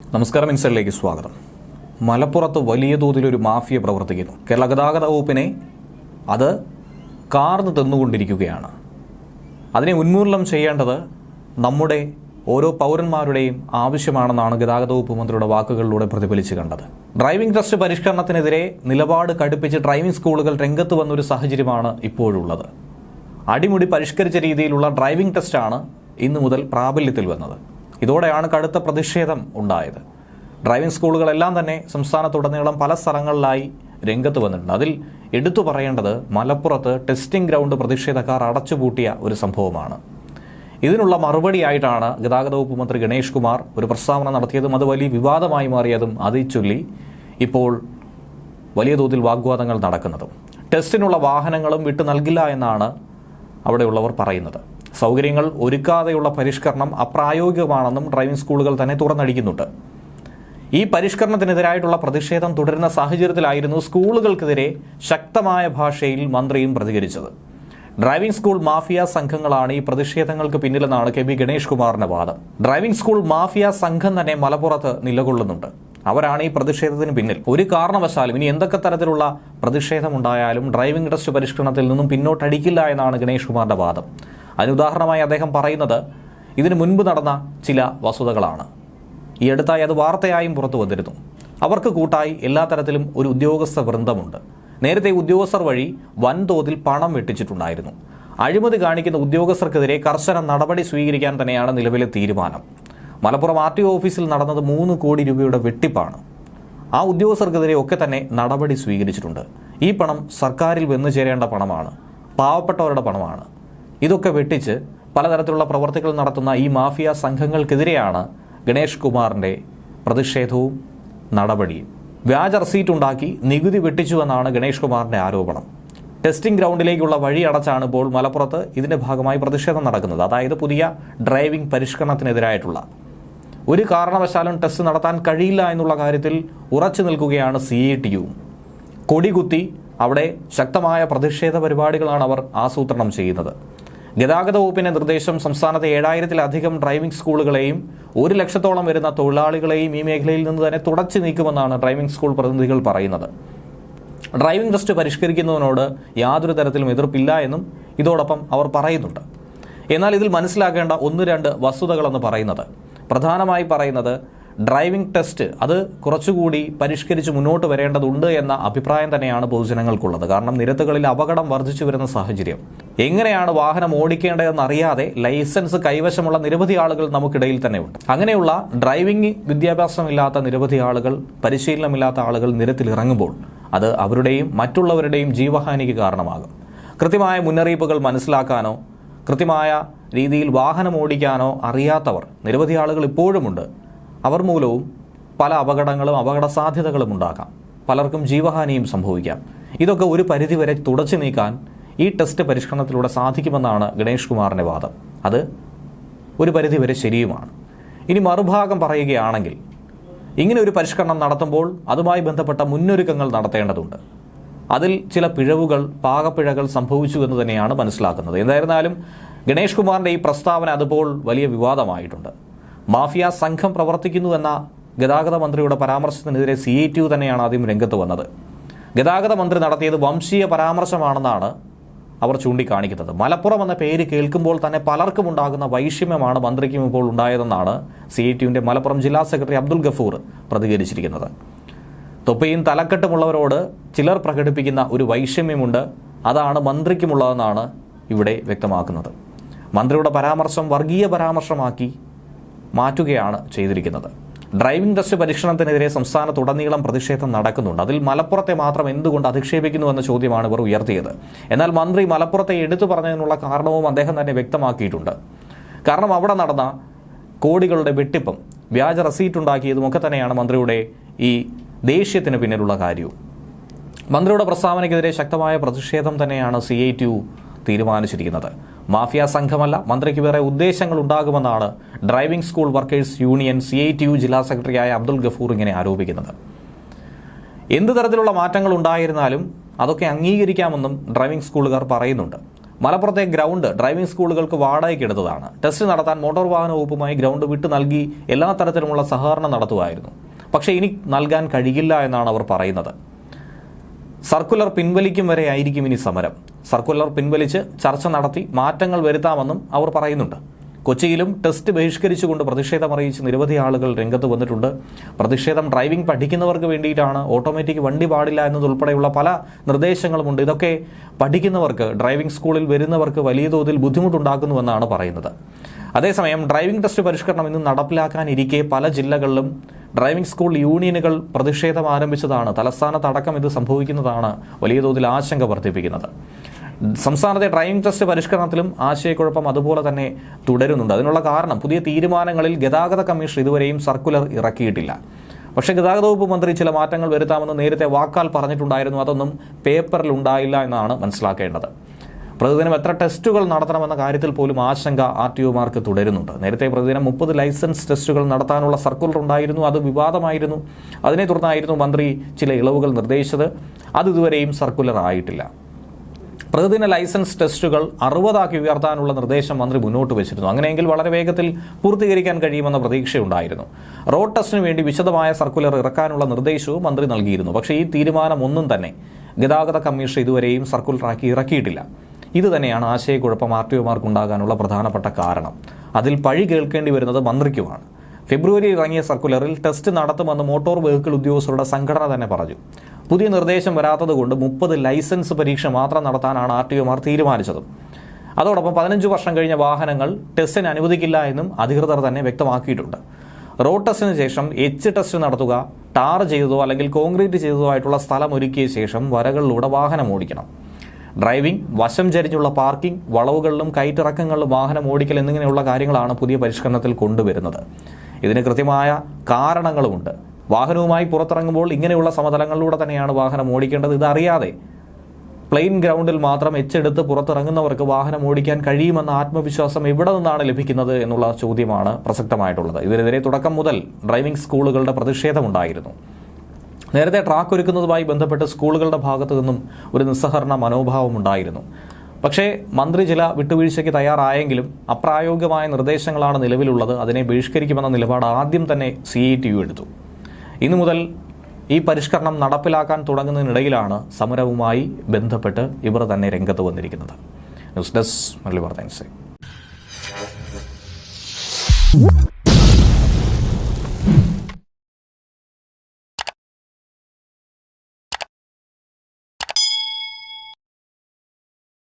നമസ്കാരം ഇൻസൈഡിലേക്ക് സ്വാഗതം. മലപ്പുറത്ത് വലിയ തോതിലൊരു മാഫിയ പ്രവർത്തിക്കുന്നു. കേരള ഗതാഗത വകുപ്പിനെ അത് കാർന്ന് തിന്നുകൊണ്ടിരിക്കുകയാണ്. അതിനെ ഉന്മൂലനം ചെയ്യേണ്ടത് നമ്മുടെ ഓരോ പൗരന്മാരുടെയും ആവശ്യമാണെന്നാണ് ഗതാഗത വകുപ്പ് മന്ത്രിയുടെ വാക്കുകളിലൂടെ പ്രതിഫലിച്ച് കണ്ടത്. ഡ്രൈവിംഗ് ടെസ്റ്റ് പരിഷ്കരണത്തിനെതിരെ നിലപാട് കടുപ്പിച്ച് ഡ്രൈവിംഗ് സ്കൂളുകൾ രംഗത്ത് വന്നൊരു സാഹചര്യമാണ് ഇപ്പോഴുള്ളത്. അടിമുടി പരിഷ്കരിച്ച രീതിയിലുള്ള ഡ്രൈവിംഗ് ടെസ്റ്റാണ് ഇന്നു മുതൽ പ്രാബല്യത്തിൽ വന്നത്. ഇതോടെയാണ് കടുത്ത പ്രതിഷേധം ഉണ്ടായത്. ഡ്രൈവിംഗ് സ്കൂളുകളെല്ലാം തന്നെ സംസ്ഥാനത്തുടനീളം പല സ്ഥലങ്ങളിലായി രംഗത്ത് വന്നിട്ടുണ്ട്. അതിൽ എടുത്തു പറയേണ്ടത് മലപ്പുറത്ത് ടെസ്റ്റിംഗ് ഗ്രൗണ്ട് പ്രതിഷേധക്കാർ അടച്ചുപൂട്ടിയ ഒരു സംഭവമാണ്. ഇതിനുള്ള മറുപടിയായിട്ടാണ് ഗതാഗത വകുപ്പ് മന്ത്രി ഗണേഷ് കുമാർ ഒരു പ്രസ്താവന നടത്തിയതും അത് വലിയ വിവാദമായി മാറിയതും അതേ ചൊല്ലി ഇപ്പോൾ വലിയ തോതിൽ വാഗ്വാദങ്ങൾ നടക്കുന്നതും. ടെസ്റ്റിനുള്ള വാഹനങ്ങളും വിട്ടു നൽകില്ല എന്നാണ് അവിടെയുള്ളവർ പറയുന്നത്. സൗകര്യങ്ങൾ ഒരുക്കാതെയുള്ള പരിഷ്കരണം അപ്രായോഗികമാണെന്നും ഡ്രൈവിംഗ് സ്കൂളുകൾ തന്നെ തുറന്നടിക്കുന്നുണ്ട്. ഈ പരിഷ്കരണത്തിനെതിരായിട്ടുള്ള പ്രതിഷേധം തുടരുന്ന സാഹചര്യത്തിലായിരുന്നു സ്കൂളുകൾക്കെതിരെ ശക്തമായ ഭാഷയിൽ മന്ത്രിയും പ്രതികരിച്ചത്. ഡ്രൈവിംഗ് സ്കൂൾ മാഫിയ സംഘങ്ങളാണ് ഈ പ്രതിഷേധങ്ങൾക്ക് പിന്നിലെന്നാണ് കെ ബി ഗണേഷ് കുമാറിന്റെ വാദം. ഡ്രൈവിംഗ് സ്കൂൾ മാഫിയ സംഘം തന്നെ മലപ്പുറത്ത് നിലകൊള്ളുന്നുണ്ട്. അവരാണ് ഈ പ്രതിഷേധത്തിന് പിന്നിൽ. ഒരു കാരണവശാലും ഇനി എന്തൊക്കെ തരത്തിലുള്ള പ്രതിഷേധമുണ്ടായാലും ഡ്രൈവിംഗ് ടെസ്റ്റ് പരിഷ്കരണത്തിൽ നിന്നും പിന്നോട്ടടിക്കില്ല എന്നാണ് ഗണേഷ് കുമാറിന്റെ വാദം. അതിനുദാഹരണമായി അദ്ദേഹം പറയുന്നത് ഇതിനു മുൻപ് നടന്ന ചില വസ്തുതകളാണ്. ഈ അടുത്തായി അത് വാർത്തയായും പുറത്തു വന്നിരുന്നു. അവർക്ക് കൂട്ടായി എല്ലാ തരത്തിലും ഒരു ഉദ്യോഗസ്ഥ വൃന്ദമുണ്ട്. നേരത്തെ ഉദ്യോഗസ്ഥർ വഴി വൻതോതിൽ പണം വെട്ടിച്ചിട്ടുണ്ടായിരുന്നു. അഴിമതി കാണിക്കുന്ന ഉദ്യോഗസ്ഥർക്കെതിരെ കർശന നടപടി സ്വീകരിക്കാൻ തന്നെയാണ് നിലവിലെ തീരുമാനം. മലപ്പുറം ആർ ടി ഓഫീസിൽ നടന്നത് മൂന്ന് കോടി രൂപയുടെ വെട്ടിപ്പാണ്. ആ ഉദ്യോഗസ്ഥർക്കെതിരെ ഒക്കെ തന്നെ നടപടി സ്വീകരിച്ചിട്ടുണ്ട്. ഈ പണം സർക്കാരിൽ വന്നു ചേരേണ്ട പണമാണ്. പാവപ്പെട്ടവരുടെ പണമാണ്. ഇതൊക്കെ വെട്ടിച്ച് പലതരത്തിലുള്ള പ്രവർത്തികൾ നടത്തുന്ന ഈ മാഫിയ സംഘങ്ങൾക്കെതിരെയാണ് ഗണേഷ് കുമാറിന്റെ പ്രതിഷേധവും നടപടിയും. വ്യാജ റസീറ്റ് ഉണ്ടാക്കി നികുതി വെട്ടിച്ചുവെന്നാണ് ഗണേഷ് കുമാറിന്റെ ആരോപണം. ടെസ്റ്റിംഗ് ഗ്രൗണ്ടിലേക്കുള്ള വഴി അടച്ചാണ് ഇപ്പോൾ മലപ്പുറത്ത് ഇതിന്റെ ഭാഗമായി പ്രതിഷേധം നടക്കുന്നത്. അതായത് പുതിയ ഡ്രൈവിംഗ് പരിഷ്കരണത്തിനെതിരായിട്ടുള്ള. ഒരു കാരണവശാലും ടെസ്റ്റ് നടത്താൻ കഴിയില്ല എന്നുള്ള കാര്യത്തിൽ ഉറച്ചു നിൽക്കുകയാണ് സി ഐ ടി കൊടികുത്തി അവിടെ ശക്തമായ പ്രതിഷേധ പരിപാടികളാണ് അവർ ആസൂത്രണം ചെയ്യുന്നത്. ഗതാഗത വകുപ്പിന്റെ നിർദ്ദേശം സംസ്ഥാനത്തെ ഏഴായിരത്തിലധികം ഡ്രൈവിംഗ് സ്കൂളുകളെയും ഒരു ലക്ഷത്തോളം വരുന്ന തൊഴിലാളികളെയും ഈ മേഖലയിൽ നിന്ന് തന്നെ തുടച്ചു നീക്കുമെന്നാണ് ഡ്രൈവിംഗ് സ്കൂൾ പ്രതിനിധികൾ പറയുന്നത്. ഡ്രൈവിംഗ് ടെസ്റ്റ് പരിഷ്കരിക്കുന്നതിനോട് യാതൊരു തരത്തിലും എതിർപ്പില്ല എന്നും ഇതോടൊപ്പം അവർ പറയുന്നുണ്ട്. എന്നാൽ ഇതിൽ മനസ്സിലാക്കേണ്ട ഒന്ന് രണ്ട് വസ്തുതകളെന്ന് പറയുന്നത്. പ്രധാനമായി പറയുന്നത് ഡ്രൈവിംഗ് ടെസ്റ്റ് അത് കുറച്ചുകൂടി പരിഷ്കരിച്ച് മുന്നോട്ട് വരേണ്ടതുണ്ട് എന്ന അഭിപ്രായം തന്നെയാണ് പൊതുജനങ്ങൾക്കുള്ളത്. കാരണം നിരത്തുകളിൽ അപകടം വർദ്ധിച്ചു വരുന്ന സാഹചര്യം. എങ്ങനെയാണ് വാഹനം ഓടിക്കേണ്ടതെന്ന് അറിയാതെ ലൈസൻസ് കൈവശമുള്ള നിരവധി ആളുകൾ നമുക്കിടയിൽ തന്നെ ഉണ്ട് അങ്ങനെയുള്ള ഡ്രൈവിംഗ് വിദ്യാഭ്യാസമില്ലാത്ത നിരവധി ആളുകൾ പരിശീലനമില്ലാത്ത ആളുകൾ നിരത്തിൽ ഇറങ്ങുമ്പോൾ അത് അവരുടെയും മറ്റുള്ളവരുടെയും ജീവഹാനിക്ക് കാരണമാകും. കൃത്യമായ മുന്നറിയിപ്പുകൾ മനസ്സിലാക്കാനോ കൃത്യമായ രീതിയിൽ വാഹനം ഓടിക്കാനോ അറിയാത്തവർ നിരവധി ആളുകൾ ഇപ്പോഴുമുണ്ട്. അവർ മൂലവും പല അപകടങ്ങളും അപകട സാധ്യതകളും ഉണ്ടാകാം പലർക്കും ജീവഹാനിയും സംഭവിക്കാം. ഇതൊക്കെ ഒരു പരിധിവരെ തുടച്ചു നീക്കാൻ ഈ ടെസ്റ്റ് പരിഷ്കരണത്തിലൂടെ സാധിക്കുമെന്നാണ് ഗണേഷ് കുമാറിന്റെ വാദം. അത് ഒരു പരിധിവരെ ശരിയുമാണ്. ഇനി മറുഭാഗം പറയുകയാണെങ്കിൽ ഇങ്ങനെ ഒരു പരിഷ്കരണം നടത്തുമ്പോൾ അതുമായി ബന്ധപ്പെട്ട മുന്നൊരുക്കങ്ങൾ നടത്തേണ്ടതുണ്ട്. അതിൽ ചില പിഴവുകൾ പാകപ്പിഴകൾ സംഭവിച്ചു എന്ന് തന്നെയാണ് മനസ്സിലാക്കുന്നത്. എന്തായിരുന്നാലും ഗണേഷ് കുമാറിന്റെ ഈ പ്രസ്താവന അതുപോൽ വലിയ വിവാദമായിട്ടുണ്ട്. മാഫിയ സംഘം പ്രവർത്തിക്കുന്നു എന്ന ഗതാഗത മന്ത്രിയുടെ പരാമർശത്തിനെതിരെ സി ഐ ടി യു തന്നെയാണ് ആദ്യം രംഗത്ത് വന്നത്. ഗതാഗത മന്ത്രി നടത്തിയത് വംശീയ പരാമർശമാണെന്നാണ് അവർ ചൂണ്ടിക്കാണിക്കുന്നത്. മലപ്പുറം എന്ന പേര് കേൾക്കുമ്പോൾ തന്നെ പലർക്കും ഉണ്ടാകുന്ന വൈഷമ്യമാണ് മന്ത്രിക്കും ഇപ്പോൾ ഉണ്ടായതെന്നാണ് സി ഐ ടിയുവിന്റെ മലപ്പുറം ജില്ലാ സെക്രട്ടറി അബ്ദുൽ ഗഫൂർ പ്രതികരിച്ചിരിക്കുന്നത്. തൊപ്പയും തലക്കെട്ടുമുള്ളവരോട് ചിലർ പ്രകടിപ്പിക്കുന്ന ഒരു വൈഷമ്യമുണ്ട്. അതാണ് മന്ത്രിക്കുമുള്ളതെന്നാണ് ഇവിടെ വ്യക്തമാക്കുന്നത്. മന്ത്രിയുടെ പരാമർശം വർഗീയ പരാമർശമാക്കി മാറ്റുകയാണ് ചെയ്തിരിക്കുന്നത്. ഡ്രൈവിംഗ് ടെസ്റ്റ് പരീക്ഷണത്തിനെതിരെ സംസ്ഥാനത്തുടനീളം പ്രതിഷേധം നടക്കുന്നുണ്ട്. അതിൽ മലപ്പുറത്തെ മാത്രം എന്തുകൊണ്ട് അധിക്ഷേപിക്കുന്നു എന്ന ചോദ്യമാണ് ഇവർ ഉയർത്തിയത്. എന്നാൽ മന്ത്രി മലപ്പുറത്തെ എടുത്തു പറഞ്ഞതിനുള്ള കാരണവും അദ്ദേഹം തന്നെ വ്യക്തമാക്കിയിട്ടുണ്ട്. കാരണം അവിടെ നടന്ന കോടികളുടെ വെട്ടിപ്പും വ്യാജ റസീറ്റ് ഉണ്ടാക്കിയതും ഒക്കെ തന്നെയാണ് മന്ത്രിയുടെ ഈ ദേഷ്യത്തിന് പിന്നിലുള്ള കാര്യവും. മന്ത്രിയുടെ പ്രസ്താവനയ്ക്കെതിരെ ശക്തമായ പ്രതിഷേധം തന്നെയാണ് സി തീരുമാനിച്ചിരിക്കുന്നത്. മാഫിയ സംഘമല്ല. മന്ത്രിക്ക് വേറെ ഉദ്ദേശങ്ങൾ ഉണ്ടാകുമെന്നാണ് driving school workers union C I T U ജില്ലാ സെക്രട്ടറിയായ അബ്ദുൽ ഗഫൂർ ഇങ്ങനെ ആരോപിക്കുന്നത്. എന്ത് തരത്തിലുള്ള മാറ്റങ്ങൾ ഉണ്ടായിരുന്നാലും അതൊക്കെ അംഗീകരിക്കാമെന്നും ഡ്രൈവിംഗ് സ്കൂളുകാർ പറയുന്നുണ്ട്. മലപ്പുറത്തെ ഗ്രൗണ്ട് ഡ്രൈവിംഗ് സ്കൂളുകൾക്ക് വാടകയ്ക്ക് എടുത്തതാണ്. ടെസ്റ്റ് നടത്താൻ മോട്ടോർ വാഹന വകുപ്പുമായി ഗ്രൗണ്ട് വിട്ടു നൽകി എല്ലാ തരത്തിലുമുള്ള സഹകരണം നടത്തുമായിരുന്നു. പക്ഷേ ഇനി നൽകാൻ കഴിയില്ല എന്നാണ് അവർ പറയുന്നത്. സർക്കുലർ പിൻവലിക്കും വരെ ആയിരിക്കും ഇനി സമരം. സർക്കുലർ പിൻവലിച്ച് ചർച്ച നടത്തി മാറ്റങ്ങൾ വരുത്താമെന്നും അവർ പറയുന്നുണ്ട്. കൊച്ചിയിലും ടെസ്റ്റ് ബഹിഷ്കരിച്ചുകൊണ്ട് പ്രതിഷേധം അറിയിച്ച് നിരവധി ആളുകൾ രംഗത്ത് വന്നിട്ടുണ്ട്. പ്രതിഷേധം ഡ്രൈവിംഗ് പഠിക്കുന്നവർക്ക് വേണ്ടിയിട്ടാണ്. ഓട്ടോമാറ്റിക് വണ്ടി പാടില്ല എന്നതുൾപ്പെടെയുള്ള പല നിർദ്ദേശങ്ങളുമുണ്ട്. ഇതൊക്കെ പഠിക്കുന്നവർക്ക് ഡ്രൈവിംഗ് സ്കൂളിൽ വരുന്നവർക്ക് വലിയ തോതിൽ ബുദ്ധിമുട്ടുണ്ടാക്കുന്നുവെന്നാണ് പറയുന്നത്. അതേസമയം ഡ്രൈവിംഗ് ടെസ്റ്റ് പരിഷ്കരണം ഇന്ന് നടപ്പിലാക്കാനിരിക്കെ പല ജില്ലകളിലും ഡ്രൈവിംഗ് സ്കൂൾ യൂണിയനുകൾ പ്രതിഷേധം ആരംഭിച്ചതാണ്. തലസ്ഥാനത്തടക്കം ഇത് സംഭവിക്കുന്നതാണ് വലിയ തോതിൽ ആശങ്ക വർദ്ധിപ്പിക്കുന്നത്. സംസ്ഥാനത്തെ ഡ്രൈവിംഗ് ടെസ്റ്റ് പരിഷ്കരണത്തിലും ആശയക്കുഴപ്പം അതുപോലെ തന്നെ തുടരുന്നുണ്ട്. അതിനുള്ള കാരണം പുതിയ തീരുമാനങ്ങളിൽ ഗതാഗത കമ്മീഷൻ ഇതുവരെയും സർക്കുലർ ഇറക്കിയിട്ടില്ല. പക്ഷേ ഗതാഗത വകുപ്പ് മന്ത്രി ചില മാറ്റങ്ങൾ വരുത്താമെന്ന് നേരത്തെ വാക്കാൽ പറഞ്ഞിട്ടുണ്ടായിരുന്നു. അതൊന്നും പേപ്പറിൽ ഉണ്ടായില്ല എന്നാണ് മനസ്സിലാക്കേണ്ടത്. പ്രതിദിനം എത്ര ടെസ്റ്റുകൾ നടത്തണമെന്ന കാര്യത്തിൽ പോലും ആശങ്ക ആർ ടി ഒമാർക്ക് തുടരുന്നുണ്ട്. നേരത്തെ പ്രതിദിനം മുപ്പത് ലൈസൻസ് ടെസ്റ്റുകൾ നടത്താനുള്ള സർക്കുലർ ഉണ്ടായിരുന്നു. അത് വിവാദമായിരുന്നു. അതിനെ തുടർന്നായിരുന്നു മന്ത്രി ചില ഇളവുകൾ നിർദ്ദേശിച്ചത്. അത് ഇതുവരെയും സർക്കുലർ ആയിട്ടില്ല. പ്രതിദിന ലൈസൻസ് ടെസ്റ്റുകൾ അറുപതാക്കി ഉയർത്താനുള്ള നിർദ്ദേശം മന്ത്രി മുന്നോട്ട് വെച്ചിരുന്നു. അങ്ങനെയെങ്കിൽ വളരെ വേഗത്തിൽ പൂർത്തീകരിക്കാൻ കഴിയുമെന്ന പ്രതീക്ഷയുണ്ടായിരുന്നു. റോഡ് ടെസ്റ്റിന് വേണ്ടി വിശദമായ സർക്കുലർ ഇറക്കാനുള്ള നിർദ്ദേശവും മന്ത്രി നൽകിയിരുന്നു. പക്ഷേ ഈ തീരുമാനമൊന്നും തന്നെ ഗതാഗത കമ്മീഷൻ ഇതുവരെയും സർക്കുലറാക്കി ഇറക്കിയിട്ടില്ല. ഇത് തന്നെയാണ് ആശയക്കുഴപ്പം ആർ ടി ഒമാർക്കുണ്ടാകാനുള്ള പ്രധാനപ്പെട്ട കാരണം. അതിൽ പഴി കേൾക്കേണ്ടി വരുന്നത് മന്ത്രിക്കുമാണ്. ഫെബ്രുവരി ഇറങ്ങിയ സർക്കുലറിൽ ടെസ്റ്റ് നടത്തുമെന്ന് മോട്ടോർ വെഹിക്കിൾ ഉദ്യോഗസ്ഥരുടെ സംഘടന തന്നെ പറഞ്ഞു. പുതിയ നിർദ്ദേശം വരാത്തതുകൊണ്ട് മുപ്പത് ലൈസൻസ് പരീക്ഷ മാത്രം നടത്താനാണ് ആർ ടി ഒമാർ തീരുമാനിച്ചത്. അതോടൊപ്പം പതിനഞ്ച് വർഷം കഴിഞ്ഞ വാഹനങ്ങൾ ടെസ്റ്റിന് അനുവദിക്കില്ല എന്നും അധികൃതർ തന്നെ വ്യക്തമാക്കിയിട്ടുണ്ട്. റോഡ് ടെസ്റ്റിന് ശേഷം എച്ച് ടെസ്റ്റ് നടത്തുക ടാർ ചെയ്തതോ അല്ലെങ്കിൽ കോൺക്രീറ്റ് ചെയ്തതോ ആയിട്ടുള്ള സ്ഥലം ഒരുക്കിയ ശേഷം വരകളിലൂടെ വാഹനം ഓടിക്കണം. ഡ്രൈവിംഗ് വശം ചരിഞ്ഞുള്ള പാർക്കിംഗ് വളവുകളിലും കയറ്റിറക്കങ്ങളിലും വാഹനം ഓടിക്കൽ എന്നിങ്ങനെയുള്ള കാര്യങ്ങളാണ് പുതിയ പരിഷ്കരണത്തിൽ കൊണ്ടുവരുന്നത്. ഇതിന് കൃത്യമായ കാരണങ്ങളുമുണ്ട്. വാഹനവുമായി പുറത്തിറങ്ങുമ്പോൾ ഇങ്ങനെയുള്ള സമതലങ്ങളിലൂടെ തന്നെയാണ് വാഹനം ഓടിക്കേണ്ടത്. ഇതറിയാതെ പ്ലെയിൻ ഗ്രൗണ്ടിൽ മാത്രം എച്ചെടുത്ത് പുറത്തിറങ്ങുന്നവർക്ക് വാഹനം ഓടിക്കാൻ കഴിയുമെന്ന ആത്മവിശ്വാസം എവിടെ നിന്നാണ് ലഭിക്കുന്നത് എന്നുള്ള ചോദ്യമാണ് പ്രസക്തമായിട്ടുള്ളത്. ഇതിനെതിരെ തുടക്കം മുതൽ ഡ്രൈവിംഗ് സ്കൂളുകളുടെ പ്രതിഷേധമുണ്ടായിരുന്നു. നേരത്തെ ട്രാക്ക് ഒരുക്കുന്നതുമായി ബന്ധപ്പെട്ട് സ്കൂളുകളുടെ ഭാഗത്തു നിന്നും ഒരു നിസ്സഹരണ മനോഭാവം ഉണ്ടായിരുന്നു പക്ഷേ മന്ത്രി ചില വിട്ടുവീഴ്ചയ്ക്ക് തയ്യാറായെങ്കിലും അപ്രായോഗികമായ നിർദ്ദേശങ്ങളാണ് നിലവിലുള്ളത്. അതിനെ ബഹിഷ്കരിക്കുമെന്ന നിലപാട് ആദ്യം തന്നെ സി എടുത്തു. ഇന്നു മുതൽ ഈ പരിഷ്കരണം നടപ്പിലാക്കാൻ തുടങ്ങുന്നതിനിടയിലാണ് സമരവുമായി ബന്ധപ്പെട്ട് ഇവർ തന്നെ രംഗത്ത് വന്നിരിക്കുന്നത്. News desk Murali വർദ്ധൻസെ